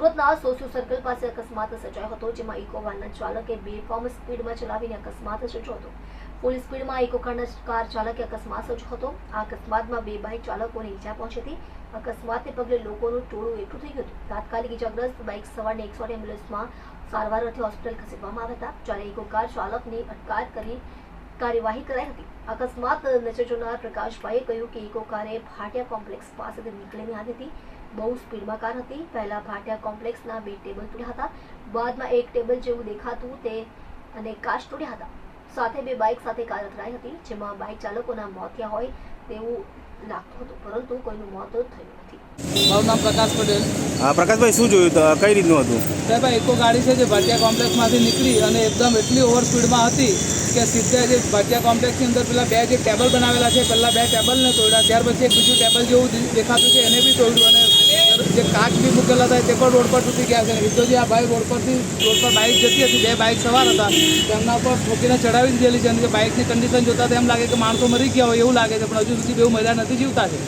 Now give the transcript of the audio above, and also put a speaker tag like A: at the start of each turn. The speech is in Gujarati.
A: સુરતના સોશિયો સર્કલ પાસે અકસ્માત સર્જાયો હતો, જેમાં ઇકો વાનના ચાલકે બેફોર્મ સ્પીડમાં ચલાવીને અકસ્માત સર્જ્યો હતો. ફૂલ સ્પીડમાં ઇકો કારના કાર ચાલકે અકસ્માત સર્જ્યો હતો. આ અકસ્માતમાં બે બાઇક ચાલકોને ઈજા પહોંચી હતી. અકસ્માતને પગલે લોકોનું ટોળું એકઠું થઈ ગયું હતું. તાત્કાલિક ઈજાગ્રસ્ત બાઇક સવારને એકસો એમ્બ્યુલન્સમાં સારવાર અર્થે હોસ્પિટલ ખસેડવામાં આવ્યા હતા. જ્યારે ઇકો કાર ચાલકની અટકાયત કરી કાર્યવાહી કરાઈ હતી. અકસ્માત નજર જોનાર પ્રકાશભાઈએ કહ્યું કે ઇકો કારે ભાટિયા કોમ્પ્લેક્સ પાસેથી નીકળીને આવી હતી. બહુ સ્પીડમાં કાર હતી. પહેલા ભાટિયા કોમ્પ્લેક્સના બે ટેબલ તોડ્યા હતા. બાદમાં એક ટેબલ જેવું દેખાતું તે અને કાચ તોડ્યા હતા. સાથે બે બાઇક સાથે કાર અથડાઈ હતી જેમાં બાઇક ચાલકોના મોત થયા હોય તેવું લાગતું હતું પરંતુ કોઈનું મોત થયું નથી.
B: મારું નામ પ્રકાશ પટેલ.
C: હા પ્રકાશભાઈ શું જોયું તો? કઈ રીતનું હતું?
B: સાહેબ ઇકો ગાડી છે જે ભાટિયા કોમ્પ્લેક્સમાંથી નીકળી અને એકદમ એટલી ઓવર સ્પીડમાં હતી કે સીધા જે ભાટિયા કોમ્પ્લેક્સની અંદર પેલા બે જે ટેબલ બનાવેલા છે, પહેલાં બે ટેબલને તોડ્યા, ત્યાર પછી એક બીજું ટેબલ જેવું દેખાતું છે, એને બી તોડ્યું અને જે કાચ બી મૂકેલા હતા તે પણ રોડ પર તૂટી ગયા છે. અને આ ભાઈ રોડ પરથી રોડ પર બાઇક જતી હતી, બે બાઇક સવાર હતા તેમના પર ઠોકીને ચડાવી દીધેલી છે, અને બાઇકની કન્ડિશન જોતા એમ લાગે કે માણસો મરી ગયા હોય એવું લાગે છે, પણ હજુ સુધી બહુ મજા નથી, જીવતા છે.